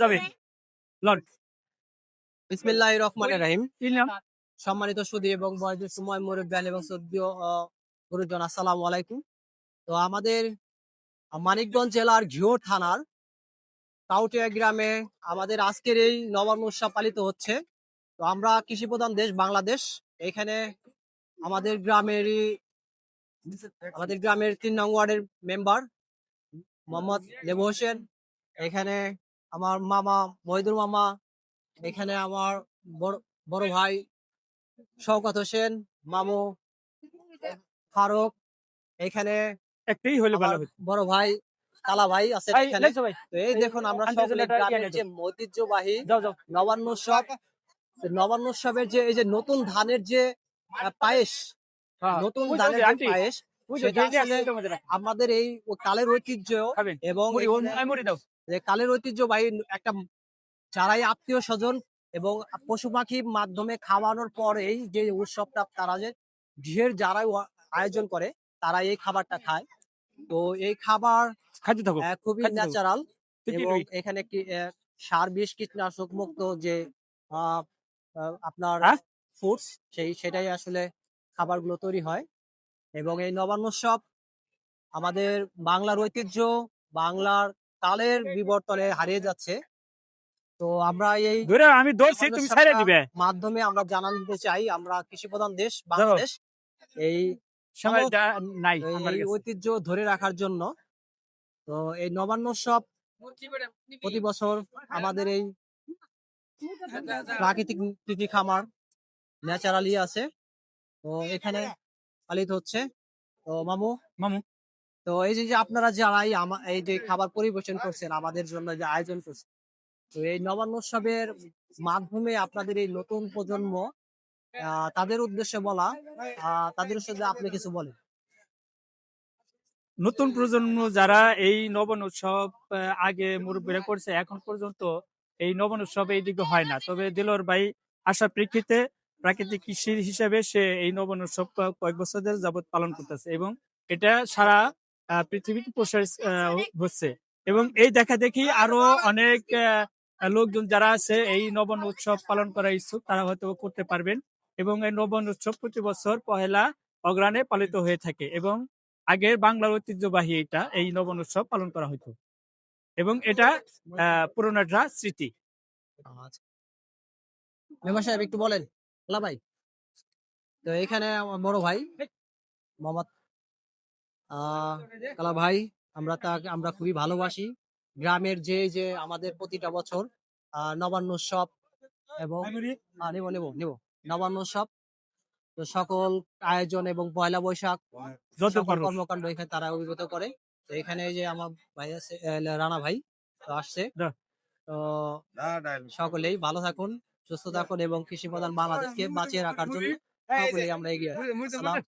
যাবে। যাবে বিসমিল্লাহ রহমান রাহিম। সম্মানিত সুদী এবং সময় এবং সদ্য গুরুজন আসসালামু আলাইকুম। তো আমাদের মানিকগঞ্জ জেলার ঘিওর থানার কাউটিয়া গ্রামে আমাদের আজকের এই নবান্ন উৎসব পালিত হচ্ছে। তো আমরা কৃষি প্রধান দেশ বাংলাদেশ। এখানে আমাদের গ্রামেরই আমাদের গ্রামের তিন নং ওয়ার্ডের মেম্বার মোহাম্মদ লেবু হোসেন। এখানে আমার মামা মহিদুর মামা এখানে আমার বড় ভাই শওকত হোসেন মামু ফারুক এখানে একটাই হলে ভালো বড় ভাই কালা ভাই আছে তো এই দেখুন আমরা সকলে গ্রামের যে ঐতিহ্যবাহী নবান্ন উৎসব নবান্ন উৎসবের যে এই যে নতুন ধানের যে পায়েস হ্যাঁ নতুন বুঝছ ধানের যে, পায়েস সেটা আসলে। আমাদের এই কালের ঐতিহ্য এবং যে কালের ঐতিহ্যবাহী একটা যারাই আত্মীয় স্বজন এবং পশু পাখির মাধ্যমে খাওয়ানোর পরেই যে উৎসবটা তারা যে গৃহের যারাই আয়োজন করে তারা এই খাবারটা খায়। তো এই খাবার খাইতে থাকো খুবই ন্যাচারাল এবং এখানে কি সার বিষ কীটনাশক মুক্ত যে আপনার হ্যাঁ? ফুডস সেই সেটাই আসলে খাবারগুলো তৈরি হয়। এবং এই নবান্ন উৎসব আমাদের বাংলার ঐতিহ্য বাংলার কালের বিবর্তনে হারিয়ে যাচ্ছে। তো আমরা এই ধরে আমি তুমি দিবে। মাধ্যমে আমরা জানান দিতে চাই আমরা কৃষি প্রধান দেশ বাংলাদেশ। এই নাই এই ঐতিহ্য ধরে রাখার জন্য তো এই নবান্ন উৎসব প্রতি বছর আমাদের এই প্রাকৃতিক কৃষি খামার ন্যাচারালি আছে। তো এখানে পালিত হচ্ছে। তো মামু মামু। তো এই যে আপনারা যারাই এই যে খাবার পরিবেশন করছেন আমাদের জন্য যে আয়োজন করছেন তো এই নবান্ন উৎসবের মাধ্যমে আপনাদের এই নতুন প্রজন্ম তাদের উদ্দেশ্যে বলা তাদের উদ্দেশ্যে আপনি কিছু বলেন। নতুন প্রজন্ম যারা এই নবন উৎসব আগে মুরব্বীরা করছে এখন পর্যন্ত এই নবন উৎসব এইদিকে হয় না। তবে দিলর ভাই আশা প্রেক্ষিতে প্রাকৃতিক কৃষি হিসেবে সে এই নবন উৎসব কয়েক বছর যাবত পালন করতেছে এবং এটা সারা পৃথিবীতে প্রসার হচ্ছে। এবং এই দেখা দেখি আরও অনেক লোকজন যারা আছে এই নবন উৎসব পালন করার ইচ্ছুক তারা হয়তো করতে পারবেন। এবং এই নবন উৎসব প্রতি বছর পহেলা অগ্রাণে পালিত হয়ে থাকে এবং আগের বাংলার ঐতিহ্যবাহী এটা এই নবন উৎসব পালন করা হতো এবং এটা আহ, পুরনো একটা স্মৃতি। আচ্ছা। মেম্বার সাহেব একটু বলেন। ভাই তো এখানে আমার বড় ভাই মোহাম্মদ কালা ভাই আমরা তাকে আমরা খুবই ভালোবাসি। গ্রামের যে যে আমাদের প্রতিটা বছর আহ, নবান্ন উৎসব এবং নেব নেব নেব নবান্ন উৎসব। তো সকল আয়োজন এবং পয়লা বৈশাখ যত কর্মকাণ্ড এখানে তারা অভিভূত করে। তো এখানে যে আমার ভাই আছে রানা ভাই তো আসছে। তো সকলেই ভালো থাকুন সুস্থ থাকুন এবং কৃষি প্রধান বাংলাদেশকে বাঁচিয়ে রাখার জন্য সকলেই আমরা এগিয়ে। আসি। আসসালামু